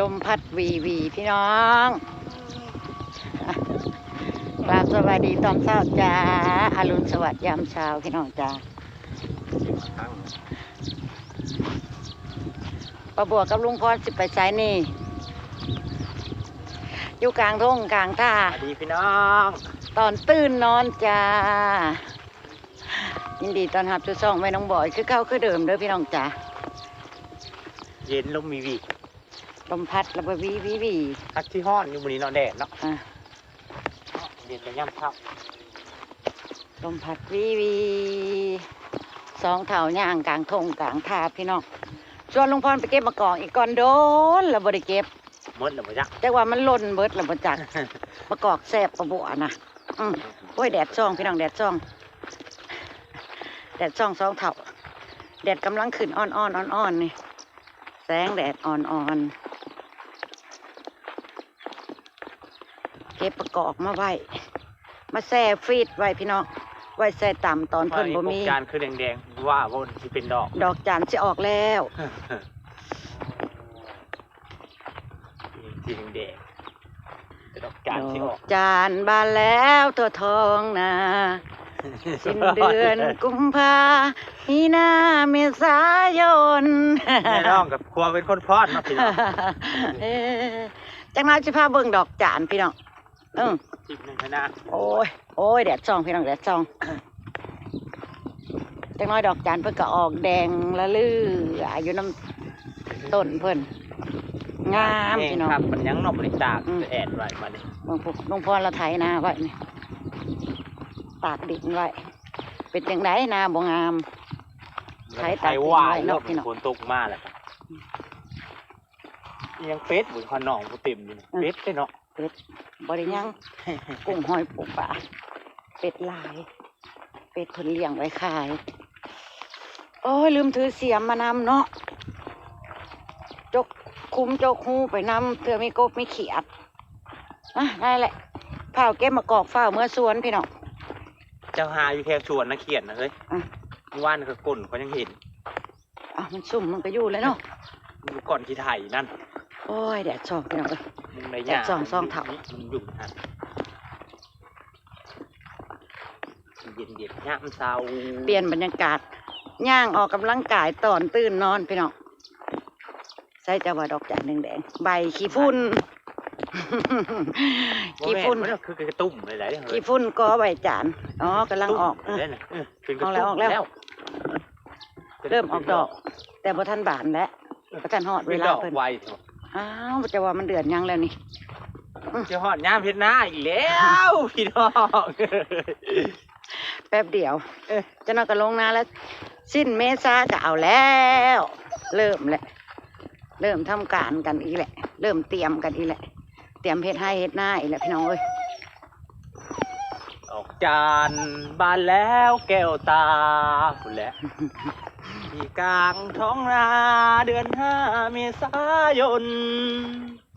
ลมพัดวีวีพี่น้องกราบสวัสดีตอนเช้าจ้าอารุณสวัสดิ์ยามเช้าพี่น้องจ้าประบวกกับลุงพรสิไปไสายนี่ อยู่กลางทุ่งกลางท่าสวัสดีพี่น้อง ตอนตื่นนอนจ้า ยินดีตอนรับจุดสองไม่น้องบอย คือเก้าคือเดิมเด้อพี่น้องจ้า เย็นลมมีวีลมพัดระเบวีวีวีพักที่ห้อนอยู่บนนี้นอนแดดเนาะอะเย็นแต่ย่ำเช้าลมพัดวีวีสองเถาย่างกลางทงกลางทาพี่น้องชวนลุงพรไปเก็บมะกอกอีกก่อนโดนแล้วบ่ได้เก็บมดหรือเปล่าจ๊ะแต่ว่ามันหล่นเบิดแล้วบ่จัก มะกอกแซ่บประบัวนะอืมโอ้ยแดดซ่องพี่น้องแดดซ่อง แดดซ่องสองเถาแดดกำลังขึ้นอ่อนๆอ่อนๆนี่ แสงแดดอ่อนๆ เก็บประกอบมาไว้ มาแช่ฟรีดไว้พี่น้อง ไว้แช่ต่ำตอนเพิ่นบ่มี จานคือแดงๆ ว่าวนที่เป็นดอก ดอกจานจะออกแล้วสีแดงแต่ดอกจานที่ออก จานบานแล้วตัวทองนา สิ้นเดือนกุมภามีนาเมษายนแม่น้องกับครัวเป็นคนพอดเนาะพี่น้องเออจังนั้นจะพาเบิ่งดอกจานพี่น้องเออจิบหนึ่งคณะโอ้ยโอ้ยแดดซองพี่น้องแดดซองจังน้อยดอกจานเพิ่นก็ออกแดงละลืออายุน้ำต้นเพิ่นงามพี่น้องครับมันยังนอกบริจาคอืมแอดไว้มาดิหลวงพ่อหลวงพ่อเราไถนาไว้นี่ ตากดินไว้ เป็นจังไดนาบ่งาม ใช้ตาใช้ว่าไว้ยเนาะเนาะพี่น้อง ฝนตกมาแหละครับยังเป็ดบุญขนองบุเต็มอยู่เป็ดเลยเนาะเป็ดบริยัง กุ้งหอยปูปลาเป็ดลาย เป็ดเพิ่นเลี้ยงไว้ขาย โอ้ยลืมถือเสียมมานำเนาะจกคุ้มจกหูไปนำเพื่อมีกบมีเขียดอะได้แหละเฝ้าวเก็บมากอกเฝ้าวเมื่อสวนพี่น้อง เจ้าหาอยู่แค่ชวนนะเขียนนะเฮ้ยอะเมื่อว่านก็ก้นเขายังเห็นอะมันซุ่มมันก็อยู่เลยเนาะอยู่ก่อนที่ไทยนั่นโอ้ยแดดส่องพี่น้องเอ้ย มึงในแต่สองสองเท่ามันอยู่ฮะเย็นเย็นๆย่ามเศร้าเปลี่ยนบรรยากาศย่างออกกำลังกายตอนตื่นนอนพี่น้องใส่จะว่าดอกจานแดงๆใบขี้ฝุ่นขี้ฝุ่นบ่แม่มันคือกระตุ้มเลยแหละขี้ฝุ่นก็ใบจาน อ๋อกำลังออกเออเล่นน่ะเออเป็นกระออกแล้วตุ้ออกแล้ว เริ่มออกดอก แต่บ่ทันบานแล้วบ่ทันฮอดเวเป็นลาดอกเพิ่นไวอ้าวจะว่ามันเดือนยังแล้วนี่ จะหอดย่ามเพชรหน้าอีกแล้วพี่น้อง แป๊บเดียวเอ้ยจะนอนก็ลงนาแล้ว สิ้นเมษาจะเอาแล้ว เริ่มแหละเริ่มทำการกันอีกแหละ เริ่มเตรียมกันอีกแหละ เตรียมเฮ็ดให้เฮ็ดหน้าอีกแหละพี่น้องเอ้ยออก จานบานแล้วแก้วตาคุณแหละที่กลางท้องนาเดือนห้าเมษายน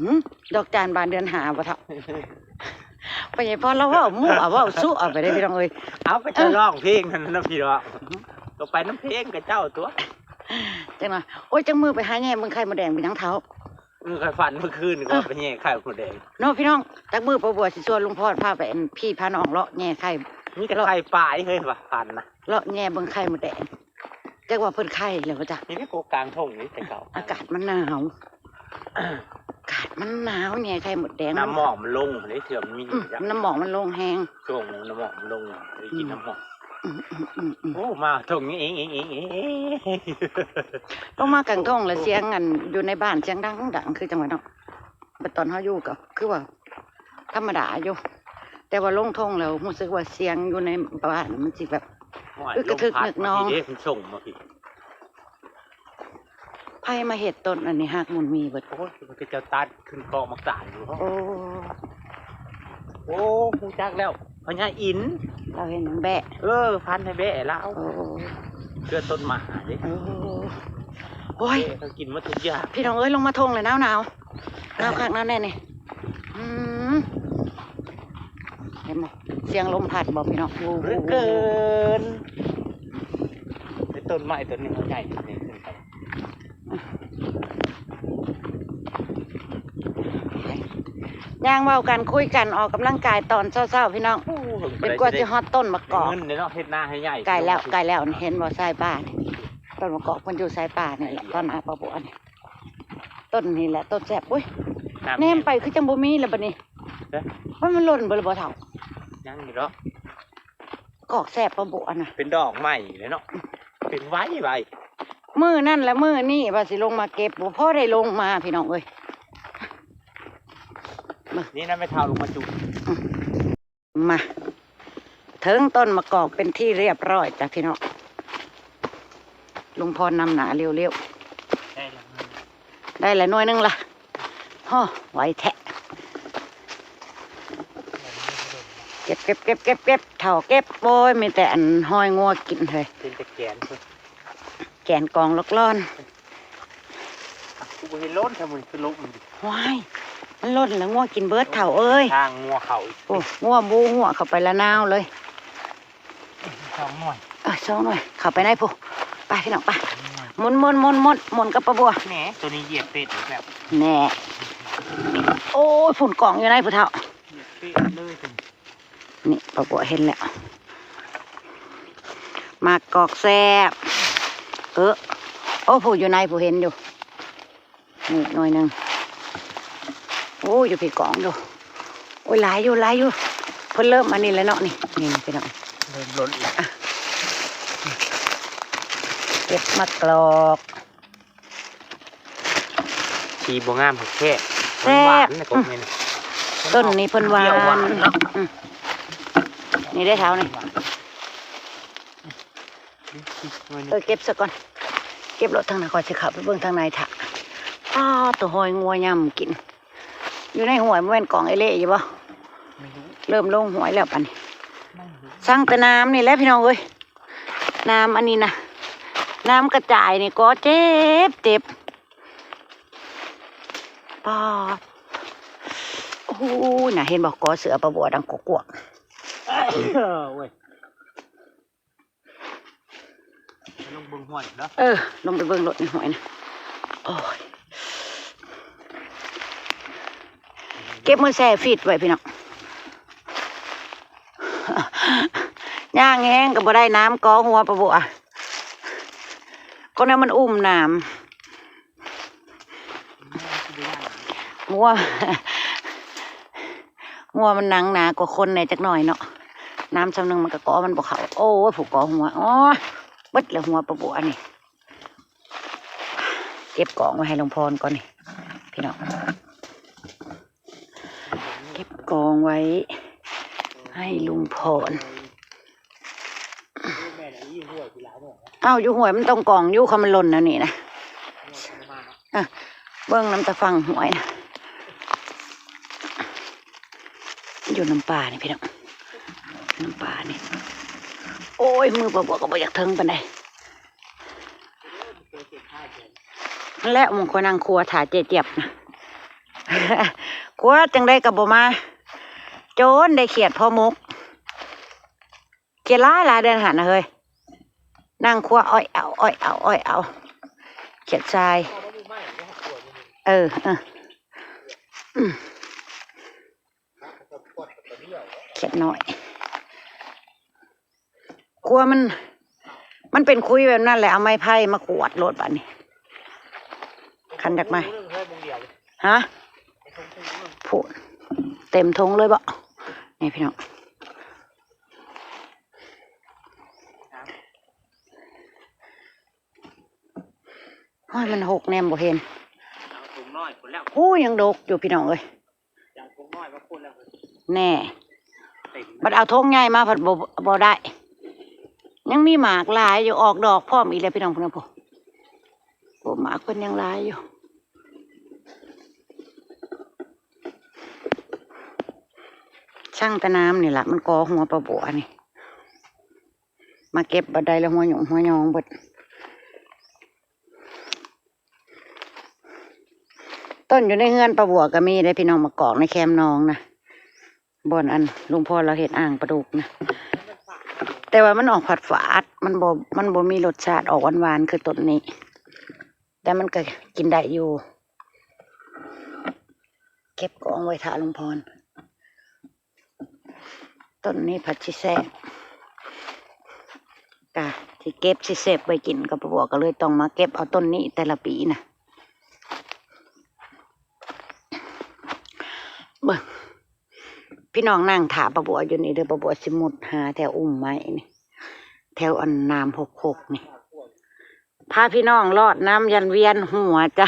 หึดอกจานบานเดือนหาบ่เท่าไปไงพอเราเว่ามั่วเว่าสู้เอาไปได้พี่น้องเอ้ยเอาไปจะร้องเพลงนั่นนะพี่น้องก็ไปน้ำเพลงกับเจ้าตัวจังหวะโอ้ยจังมือไปหาแง่มึงไข่มดแดงเป็นทั้งเท้า มึงเคยฝันเมื่อคืนก็ไปแย่ไข่คนแดงเนาะพี่น้องจักมือประบัวสิชวนลุงพ่อพาไปอันพี่พาน้องเลาะแง่ไข่นี่ก็ไข่ปลายเฮ้ยว่ะฝันนะเลาะแง่เบิ่งไข่มดแดงจักว่าเพิ่นไข่แล้วจ้ะนี่ไม่โกกลางทงนี่แต่เก่าอากาศมันหนาว อากาศมันหนาวแง่ไข่มดแดงน้ำหมอกมันลงเลยเถื่อมันมีอืมจ้ะน้ำหมอกมันลงแฮงช่วงน้ำหมอกมันลงไปกินน้ำหมอกอืมอืมอืมอืม โอ้มาทงนี้เองเองเองเองลงมากลางทงแล้วเสียงอันอยู่ในบ้านเสียงดังดังคือจังหวะเนาะบตอนเฮาอยู่ก็คือว่าธรรมดาอยู่แต่ว่าลงทงแล้วรู้สึกว่าเสียงอยู่ในบ้านมันสิแบบอึกระทึกนึกน้องเด้คุณส่งมาพี่ไผมาเฮ็ดต้นอันนี้หักมุนมีเบิดโอ้ยมันก็จะตัดขึ้นกองมักสารอยู่โอ้โอ้หูจักแล้วพญาอิน เราเห็นหนังแบะเออ พันให้แบะแล้วโอ้เลือดต้นหมาเด้โอ้โอ้ยเขากินมาทุกอย่างพี่น้องเอ้ยลงมาทงเลยหนาวหนาวหนาวคักหนาวแน่นี่อืมเห็นบ่เสียงลมพัดบ่พี่น้องโอ้โหเหลือเกินไอ้ต้นไม้ต้นนี้เขาใหญ่ขึ้นขึ้นไป ย่างเว้ากันคุยกันออกกำลังกายตอนเช้าๆพี่น้องเป็นกว่าจะฮอตต้นมะกอกเงินเนาะเฮ็ดหน้าให้ใหญ่ไกลแล้วไกลแล้วเห็นบ่สายป่านี่ต้นมะกอกมันอยู่สายป่านี่แหละต้นอาปะบัวนี่ต้นนี่แหละต้นแซ่บอุ้ยแนมไปคือจังบ่มีแล้วบัดนี้เอ๊ะมันมันหล่นบ่ล่ะบ่เฒ่ายังอยู่เนาะกอกแซ่บปะบัวน่ะเป็นดอกใหม่เลยเนาะเป็นไว้ไว้มื้อนั่นและมื้อนี่ว่าสิลงมาเก็บบ่พอได้ลงมาพี่น้องเอ้ย นี่นะไม่เท่าลงมาจุมาถึงต้นมะกอกเป็นที่เรียบร้อยจ้ะพี่น้องลุงพรนำหนาเร็วๆ ได้แล้วได้ละหน่วยหนึงละฮ่อไหวแทะเก็บเก็บเก็บเก็บเก็บเท่าเก็บโบยมีแต่อันห้อยงัวกินเลยเป็นตะแกนเพิ่นแกนกองลกล่อนกูบ่เห็นล้นทำมันคือลุกมันดิว้าย มันล่นแล้วงัวกินเบิดเท่าเอ้ยทางงัวเขาอีกโอ้งัวบูงัวเข้าไปละนาวเลยสองหน่อยเออสองหน่วยเข้าไปในผู้ไปพี่น้องไปหมุนหมุนหมุนหมุนหมุนกับปะบัวแหนตัวนี้เหยียบเป็ดอีกแบบแน่โอ้ยฝุ่นกล่องอยู่ในผู้เท่าเหยียบเป็ดเลยเป็นนี่ปะบัวเห็นแล้วมากกอกแซบเออโอ้ผู้อยู่ในผู้เห็นอยู่นี่หน่อยหนึ่ง โอ้ยอยู่พี่กองอยู่โอ้ยหลายอยู่หลายอยู่เพิ่นเริ่มอันนี้แล้วเนาะนี่นี่นี่พี่น้องเริ่มล้นอีกเก็บมากรอกชีบงามผักแค่แซ่บหวานนะกบนี่นะต้นนี้เพิ่นหวาเปรี้ยหวานนเนาะอืมนี่ได้เท้านี่เออเก็บซะก่อน เก็บรถทางไหนก่อนสิขับไปเบิ่งทางในถะอ้าตัวหอยงัวยำกิน อยู่ในหวยมันเป็นกล่องไอเล่อยู่บ่ไม่รู้เริ่มลงหวยแล้วปันนี้ไม่รู้สั่งแต่น้ำนี่แหละพี่น้องเอ้ยน้ำอันนี้นะน้ำกระจายนี่ก็เจ็บเจ็บปอดโอ้โหน่ะเห็นบอกกอเสือประบัวดังกกวกเอ้ยเว้ยไปลงเบึงหวยเนาะเออลงไปเบิ่งรถในหวยนะโอ้ย ก็บมือแซ่ฟีดไว้พี่น้องย่างแห้งก็บ่ได้น้ำกอหัวประบัวก็นั้นมันอุ้มน้ำงัวงัวมันหนังหนากว่าคนในจักหน่อยเนาะน้ำชำนึงมันก็กาะมันบอกเขาโอ้ผูกกาะหัวอ๋อบิดแล้วหัวประบัวนี่เก็บกองไว้ให้หลวงพรก่อนนี่พี่น้อง ก็บกองไว้ ให้ลุงพรแม่ไหนยี่ห้วยกีฬาเนี่ยอ้าวอยู่หวยมันต้องกองอยู่คำมันหล่นนะนี่นะมาเนาะเบิ้งน้ำตะฟังหวยนะอยู่น้ำปลานี่พี่น้องน้ำปลานี่โอ้ยมือปะบวกก็บ่อยากเทิงปานใดนั่นแหละมึงคนนั่งครัวถ่าเจ็บเจ็บนะครัวจังได้กับบ่มาโจนได้เขียดพ่อมุกเขียดหลายหลายเดือนหันนะเฮ้ยนั่งครัวอ้อยเอาอ้อยเอาอ้อยเอา เขียดทราย เออเออเขียดหน่อยกลัวมัน มันเป็นคุยแบบนั้นแหละเอาไม้ไผ่มาขวดรถบัดนี้คันดักไม้ฮะพูดเต็มทงเลยบ่ นี่พี่น้องห้อยมันหกแนมบ่เห็นถุงน้อยคนแล้วอู้ยังดกอยู่พี่น้องเอ้ยอย่างถุงน้อยมาคนแล้วแน่เต็มบัดเอาทงใหญ่มาผัดบ่บ่ได้ ยังมีหมากหลายอยู่ออกดอกพร้อมอีกแล้วพี่น้องพุ่นนะพ่อโอ้หมากเพิ่นยังหลายอยู่ ช่างตะน้ำนี่แหละมันกอหัวปลาบัวนี่ มาเก็บบัดใดแล้วหัวหยงหัวยองบดต้นอยู่ในเฮือนปลาบัวก็มีได้พี่น้องมากอกในแคมนองนะบอนอันลุงพ่อเราเห็ดอ่างปลาดุกนะแต่ว่ามันออกผัดฝาด มันบ่มันบ่มีรสชาติออกหวานๆคือต้นนี้ แต่มันก็กินได้อยู่ เก็บกองไว้ท่าลุงพร ต้นนี้ผัดชิแซบกะที่เก็บชิเซบไปกินกับปะบัวก็เลยต้องมาเก็บเอาต้นนี้แต่ละปีนะเบิ่งพี่น้องนั่งถาปะบัวอยู่นี่เด้อปะบัวสิมุดหาแถวอุ้มไม้นี่แถวอันนามหกหกนี่พาพี่น้องลอดน้ำยันเวียนหัวจ้ะ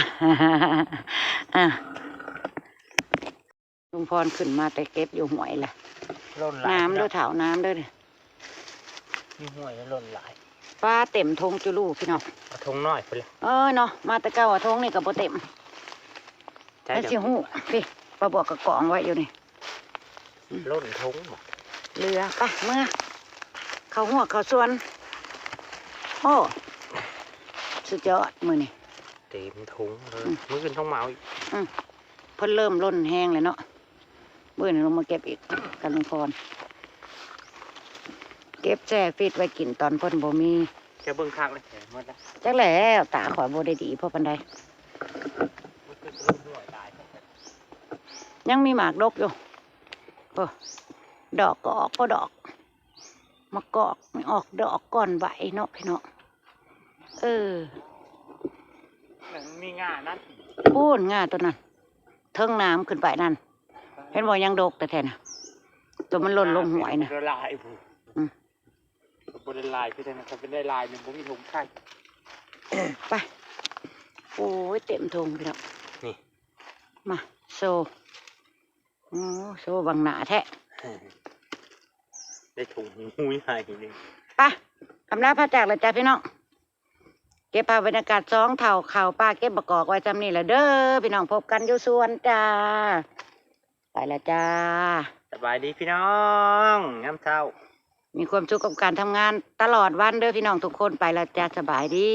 อะลุงพรขึ้นมาแต่เก็บอยู่หวยแหละ ล่นหลายน้ำพี่ด้วยเถาน้ำด้วยมีห้วยแล้วล่นหลายป้าเต็มทงจุลูพี่น้องเอาทงน้อยไปเลยเออเนาะมาแต่เก้าอะทงนี่กับโบเต็มใช่ไอ้สิเดี๋ยวหูพี่ปลาบอกกับกองไว้อยู่นี่ล่นทงบ่เรือไปเมื่อเขาหัวเขาส่วนโอ้สุดยอดมือนี่เต็มทงเลยมือขึ้นทงเมาอีกเพิ่นเริ่มล้นแห้งเลยเนาะ มื่อนี้ลงมาเก็บอีกกันลุงพรเก็บแช่ฟิตไว้กินตอนเพิ่นบ่มีจะเบิ่งคักเลยหมดแล้วจักแล้วตาขอยบ่ได้ดีเพราะปันใดมือขึ้นล่นห้วยหลายยังมีหมากดกอยู่โอ้ดอกก็ออกก็ดอกมากอกไม่ออกดอกก่อนใบเนาะพี่เนาะเออมันมีงานั่นพูนง่าตัวนั้นเทิงน้ำขึ้นไปนั่น เห็นบ่ยังดกแต่แท้น่ะตัวมันหล่นลงหวยน่ะบ่ได้ลายผู้อืมบ่ได้ลายคือแต่นะครับเป็นได้ลายหนึ่งบ่มีทงไข่ไปโอ้ยเต็มทงพี่เนาะนี่มาโซโอ้โซบังหนาแท้ได้ถุงหูยใหญ่หนึ่งไปกำลังพาจากเลยจ้าพี่น้องเก็บภาพบรรยากาศสองเท่าเข่าป้าเก็บประกอบไว้จำนี่แหละเด้อพี่น้องพบกันอยู่สวนจ้า ไปละจ้า สบายดีพี่น้องย้ำเช้ามีความสุขกับการทำงานตลอดวันเด้อพี่น้องทุกคนไปละจ้าสบายดี